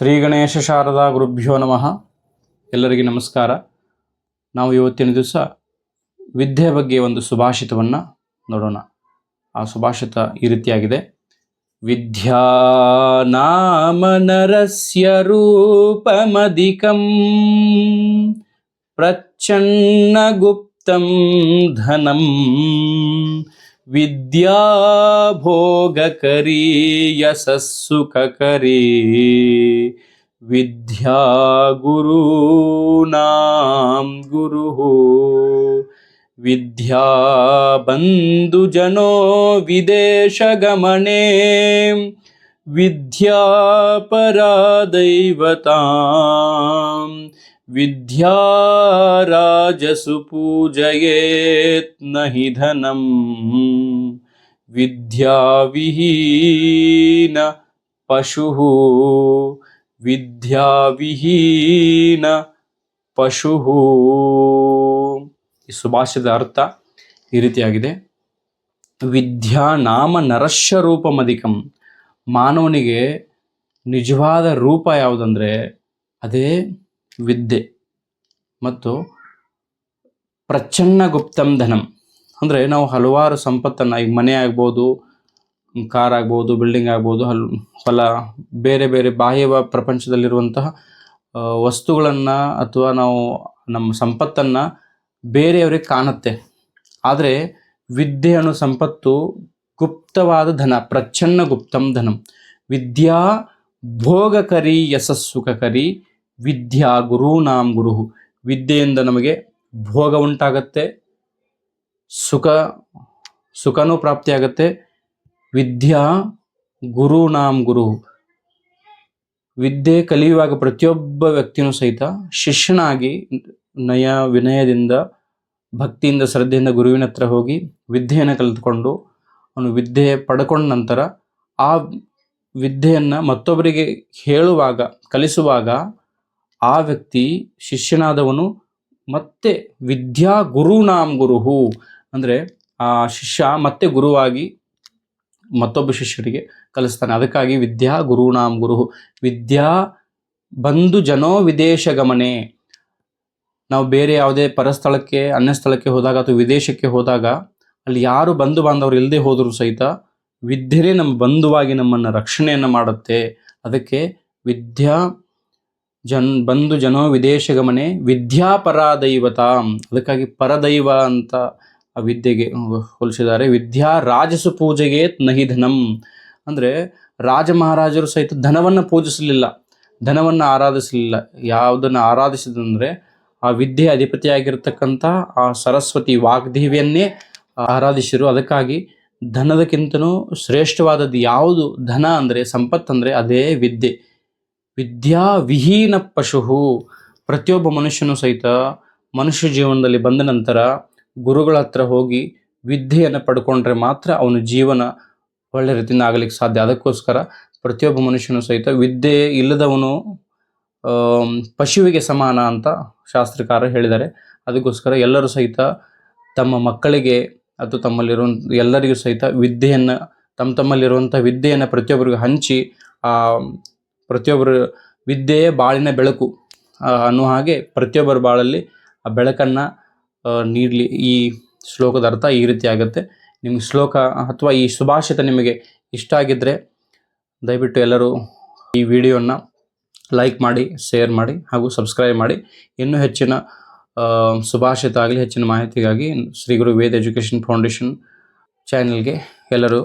ಶ್ರೀ ಗಣೇಶ ಶಾರದಾ ಗುರುಭ್ಯೋ ನಮಃ. ಎಲ್ಲರಿಗೆ ನಮಸ್ಕಾರ. ನಾವು ಇವತ್ತಿನ ದಿವಸ ವಿದ್ಯೆ ಬಗ್ಗೆ ಒಂದು ಸುಭಾಷಿತವನ್ನು ನೋಡೋಣ. ಆ ಸುಭಾಷಿತ ಈ ರೀತಿಯಾಗಿದೆ. ವಿದ್ಯಾ ನಾಮ ನರಸ್ಯ ರೂಪಮಧಿಕಂ ಗುಪ್ತಂ ಧನಂ विद्याभोगकरी यशस्सुखकरी विद्या गुरूणां गुरुः। विद्याबन्धुजनो विदेशगमने। विद्या परा दैवता ವಿದ್ಯಾ पूजयेत् ವಿದ್ಯಾ ರಾಜಸು विद्याविहीन पशुः ವಿದ್ಯಾವಿಹೀನ ಧನಂ ವಿದ್ಯಾ ವಿಹೀನ ಪಶುಃ ವಿದ್ಯಾ ವಿಹೀನ ಪಶುಃ ಈ ಸುಭಾಷಿತದ ಅರ್ಥ ಈ ರೀತಿಯಾಗಿದೆ. ವಿದ್ಯಾ ನಾಮ ನರಶ್ಯ ಮಾನವನಿಗೆ ನಿಜವಾದ ರೂಪ ಯಾವುದಂದ್ರೆ ಅದೇ ವಿದ್ಯೆ ಮತ್ತು ಪ್ರಚ್ಛನ್ನ ಗುಪ್ತಂ ಧನಂ. ಅಂದರೆ ನಾವು ಹಲವಾರು ಸಂಪತ್ತನ್ನು, ಈಗ ಮನೆ ಆಗ್ಬೋದು, ಕಾರ್ ಆಗ್ಬೋದು ಬಿಲ್ಡಿಂಗ್ ಆಗ್ಬೋದು, ಹಲ್, ಹೊಲ, ಬೇರೆ ಬೇರೆ ಬಾಹ್ಯ ಪ್ರಪಂಚದಲ್ಲಿರುವಂತಹ ವಸ್ತುಗಳನ್ನು ಅಥವಾ ನಾವು ನಮ್ಮ ಸಂಪತ್ತನ್ನು ಬೇರೆಯವರಿಗೆ ಕಾಣುತ್ತೆ. ಆದರೆ ವಿದ್ಯೆ ಅನ್ನೋ ಸಂಪತ್ತು ಗುಪ್ತವಾದ ಧನ ಪ್ರಚ್ಛನ್ನ ಗುಪ್ತಂ ಧನಂ. ವಿದ್ಯಾ ಭೋಗಕರಿ ಯಶಸ್ಸುಖಕರಿ ವಿದ್ಯಾ ಗುರುನಾಂ ಗುರು ವಿದ್ಯೆಯಿಂದ ನಮಗೆ ಭೋಗ ಉಂಟಾಗತ್ತೆ, ಸುಖ, ಸುಖನೂ ಪ್ರಾಪ್ತಿಯಾಗತ್ತೆ. ವಿದ್ಯಾ ಗುರುನಾಂ ಗುರು ವಿದ್ಯೆ ಕಲಿಯುವಾಗ ಪ್ರತಿಯೊಬ್ಬ ವ್ಯಕ್ತಿಯೂ ಸಹಿತ ಶಿಷ್ಯನಾಗಿ ನಯ ವಿನಯದಿಂದ, ಭಕ್ತಿಯಿಂದ, ಶ್ರದ್ಧೆಯಿಂದ ಗುರುವಿನ ಹತ್ರ ಹೋಗಿ ವಿದ್ಯೆಯನ್ನು ಕಲಿತುಕೊಂಡು, ಅವನು ವಿದ್ಯೆ ಪಡ್ಕೊಂಡ ನಂತರ ಆ ವಿದ್ಯೆಯನ್ನು ಮತ್ತೊಬ್ಬರಿಗೆ ಹೇಳುವಾಗ, ಕಲಿಸುವಾಗ ಆ ವ್ಯಕ್ತಿ ಶಿಷ್ಯನಾದವನು ಮತ್ತೆ ವಿದ್ಯಾ ಗುರುನಾಮ್ ಗುರುಹು. ಅಂದರೆ ಆ ಶಿಷ್ಯ ಮತ್ತೆ ಗುರುವಾಗಿ ಮತ್ತೊಬ್ಬ ಶಿಷ್ಯರಿಗೆ ಕಲಿಸ್ತಾನೆ. ಅದಕ್ಕಾಗಿ ವಿದ್ಯಾ ಗುರುನಾಮ್ ಗುರುಹು. ವಿದ್ಯಾ ಬಂಧು ಜನೋ ವಿದೇಶ ಗಮನೆ. ನಾವು ಬೇರೆ ಯಾವುದೇ ಪರಸ್ಥಳಕ್ಕೆ ಅನ್ಯ ಸ್ಥಳಕ್ಕೆ ಹೋದಾಗ ಅಥವಾ ವಿದೇಶಕ್ಕೆ ಹೋದಾಗ ಅಲ್ಲಿ ಯಾರು ಬಂಧು ಬಾಂಧವರು ಇಲ್ಲದೆ ಹೋದರೂ ಸಹಿತ ವಿದ್ಯೆನೇ ನಮ್ಮ ಬಂಧುವಾಗಿ ನಮ್ಮನ್ನು ರಕ್ಷಣೆಯನ್ನು ಮಾಡುತ್ತೆ. ಅದಕ್ಕೆ ವಿದ್ಯಾ ಜನ್, ಬಂದು ಜನೋ ವಿದೇಶ ಗಮನೆ ವಿದ್ಯಾ ಪರಾದೈವತ ಅದಕ್ಕಾಗಿ ಪರದೈವ ಅಂತ ಆ ವಿದ್ಯೆಗೆ ಹೋಲಿಸಿದ್ದಾರೆ ವಿದ್ಯಾ ರಾಜಸು ಪೂಜೆಗೆ ನಹಿ ಧನಂ. ಅಂದರೆ ರಾಜ ಮಹಾರಾಜರು ಸಹಿತ ಧನವನ್ನು ಪೂಜಿಸಲಿಲ್ಲ, ಧನವನ್ನು ಆರಾಧಿಸಲಿಲ್ಲ. ಯಾವುದನ್ನು ಆರಾಧಿಸಿದಂದರೆ ಆ ವಿದ್ಯೆ ಅಧಿಪತಿಯಾಗಿರ್ತಕ್ಕಂಥ ಆ ಸರಸ್ವತಿ ವಾಗ್ದೇವಿಯನ್ನೇ ಆರಾಧಿಸಿರು. ಅದಕ್ಕಾಗಿ ಧನದಕ್ಕಿಂತನೂ ಶ್ರೇಷ್ಠವಾದದ್ದು ಯಾವುದು? ಧನ ಅಂದರೆ ಸಂಪತ್ತಂದರೆ ಅದೇ ವಿದ್ಯೆ. ವಿದ್ಯಾ ವಿಹೀನ ಪಶು ಪ್ರತಿಯೊಬ್ಬ ಮನುಷ್ಯನು ಸಹಿತ ಮನುಷ್ಯ ಜೀವನದಲ್ಲಿ ಬಂದ ನಂತರ ಗುರುಗಳ ಹತ್ರ ಹೋಗಿ ವಿದ್ಯೆಯನ್ನು ಪಡ್ಕೊಂಡ್ರೆ ಮಾತ್ರ ಅವನ ಜೀವನ ಒಳ್ಳೆ ರೀತಿಯಿಂದ ಆಗಲಿಕ್ಕೆ ಸಾಧ್ಯ. ಅದಕ್ಕೋಸ್ಕರ ಪ್ರತಿಯೊಬ್ಬ ಮನುಷ್ಯನೂ ಸಹಿತ ವಿದ್ಯೆ ಇಲ್ಲದವನು ಪಶುವಿಗೆ ಸಮಾನ ಅಂತ ಶಾಸ್ತ್ರಕಾರ ಹೇಳಿದ್ದಾರೆ. ಅದಕ್ಕೋಸ್ಕರ ಎಲ್ಲರೂ ಸಹಿತ ತಮ್ಮ ಮಕ್ಕಳಿಗೆ ಅಥವಾ ತಮ್ಮಲ್ಲಿರುವ, ಎಲ್ಲರಿಗೂ ಸಹಿತ ವಿದ್ಯೆಯನ್ನು, ತಮ್ಮ ತಮ್ಮಲ್ಲಿರುವಂಥ ವಿದ್ಯೆಯನ್ನು ಪ್ರತಿಯೊಬ್ಬರಿಗೂ ಹಂಚಿ, ಆ ಪ್ರತಿಯೊಬ್ಬರು ವಿದ್ಯೆಯೇ ಬಾಳಿನ ಬೆಳಕು. ಅನ್ನೋ ಹಾಗೆ ಪ್ರತಿಯೊಬ್ಬರ ಬಾಳಲ್ಲಿ ಆ ಬೆಳಕನ್ನು ನೀಡಲಿ. ಈ ಶ್ಲೋಕದ ಅರ್ಥ ಈ ರೀತಿ ಆಗುತ್ತೆ. ನಿಮಗೆ ಶ್ಲೋಕ ಅಥವಾ ಈ ಸುಭಾಷಿತ ನಿಮಗೆ ಇಷ್ಟ ಆಗಿದ್ದರೆ ದಯವಿಟ್ಟು ಎಲ್ಲರೂ ಈ ವಿಡಿಯೋನ ಲೈಕ್ ಮಾಡಿ, ಶೇರ್ ಮಾಡಿ ಹಾಗೂ ಸಬ್ಸ್ಕ್ರೈಬ್ ಮಾಡಿ. ಇನ್ನೂ ಹೆಚ್ಚಿನ ಸುಭಾಷಿತ ಆಗಲಿ, ಹೆಚ್ಚಿನ ಮಾಹಿತಿಗಾಗಿ ಶ್ರೀ ಗುರು ವೇದ ಎಜುಕೇಷನ್ ಫೌಂಡೇಶನ್ ಚಾನೆಲ್ಗೆ ಎಲ್ಲರೂ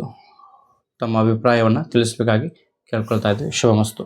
ತಮ್ಮ ಅಭಿಪ್ರಾಯವನ್ನು ತಿಳಿಸಬೇಕಾಗಿ ಕೇಳ್ಕೊಳ್ತಾ ಇದ್ದೀವಿ ಶುಭಮಸ್ತು.